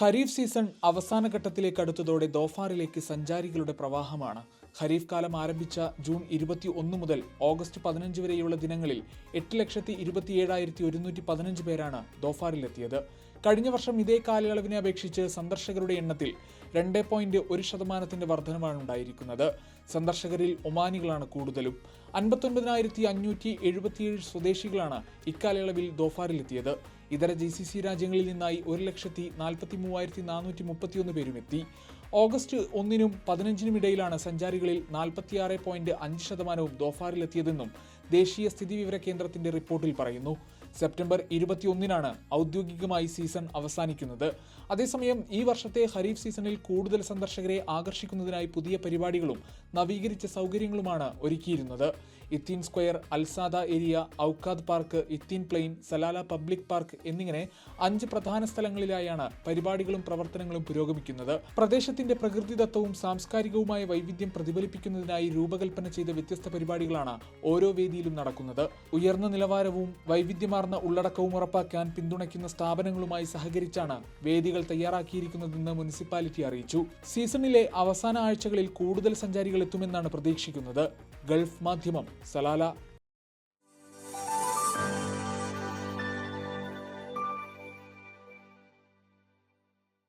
Kharif season അവസാന ഘട്ടത്തിലേക്ക് അടുത്തതോടെ ദോഫാറിലേക്ക് സഞ്ചാരികളുടെ പ്രവാഹമാണ്. ഖരീഫ് കാലം ആരംഭിച്ച ജൂൺ ഇരുപത്തി ഒന്ന് മുതൽ ഓഗസ്റ്റ് പതിനഞ്ച് വരെയുള്ള ദിനങ്ങളിൽ എട്ട് ലക്ഷത്തി ഇരുപത്തിയേഴായിരത്തി ഒരുന്നൂറ്റി പതിനഞ്ച് പേരാണ് ദോഫാറിലെത്തിയത്. കഴിഞ്ഞ വർഷം ഇതേ കാലയളവിനെ അപേക്ഷിച്ച് സന്ദർശകരുടെ എണ്ണത്തിൽ രണ്ട് പോയിന്റ് ഒരു ശതമാനത്തിന്റെ വർധനമാണ് ഉണ്ടായിരിക്കുന്നത്. സന്ദർശകരിൽ ഒമാനികളാണ് കൂടുതലും. അൻപത്തൊൻപതിനായിരത്തി അഞ്ഞൂറ്റി എഴുപത്തിയേഴ് സ്വദേശികളാണ് ഇക്കാലയളവിൽ ദോഫാറിലെത്തിയത്. ഇതര ജി സി സി രാജ്യങ്ങളിൽ നിന്നായി ഒരു ലക്ഷത്തി നാൽപ്പത്തി മൂവായിരത്തി നാനൂറ്റി മുപ്പത്തിയൊന്ന് പേരും എത്തി ഓഗസ്റ്റ് ഒന്നിനും പതിനഞ്ചിനും ഇടയിലാണ് സഞ്ചാരികളിൽ നാൽപ്പത്തിയാറ് പോയിന്റ് അഞ്ച് ശതമാനവും ദോഫാറിലെത്തിയതെന്നും ദേശീയ സ്ഥിതിവിവര കേന്ദ്രത്തിന്റെ റിപ്പോർട്ടിൽ പറയുന്നു. സെപ്റ്റംബർ ഇരുപത്തിയൊന്നിനാണ് ഔദ്യോഗികമായി സീസൺ അവസാനിക്കുന്നത്. അതേസമയം ഈ വർഷത്തെ ഖരീഫ് സീസണിൽ കൂടുതൽ സന്ദർശകരെ ആകർഷിക്കുന്നതിനായി പുതിയ പരിപാടികളും നവീകരിച്ച സൗകര്യങ്ങളുമാണ് ഒരുക്കിയിരുന്നത്. Ittin square Al Saada area Awqad park Ittin plain Salalah public park എന്നിങ്ങനെ അഞ്ച് പ്രധാന സ്ഥലങ്ങളിലായാണ് പരിപാടികളും പ്രവർത്തനങ്ങളും പുരോഗമിക്കുന്നത്. പ്രദേശത്തിന്റെ പ്രകൃതിദത്തവും സാംസ്കാരികവുമായ വൈവിധ്യം പ്രതിഫലിപ്പിക്കുന്നതിനായി രൂപകൽപ്പന ചെയ്ത വ്യത്യസ്ത പരിപാടികളാണ് ഓരോ വേദിയിലും നടക്കുന്നത്. ഉയർന്ന നിലവാരവും വൈവിധ്യമാർന്ന ഉള്ളടക്കവും ഉറപ്പാക്കാൻ പിന്തുണയ്ക്കുന്ന സ്ഥാപനങ്ങളുമായി സഹകരിച്ചാണ് വേദികൾ തയ്യാറാക്കിയിരിക്കുന്നതെന്ന് മുനിസിപ്പാലിറ്റി അറിയിച്ചു. സീസണിലെ അവസാന ആഴ്ചകളിൽ കൂടുതൽ സഞ്ചാരികൾ എത്തുമെന്നാണ് പ്രതീക്ഷിക്കുന്നത്. ഗൾഫ് മാധ്യമം സലാല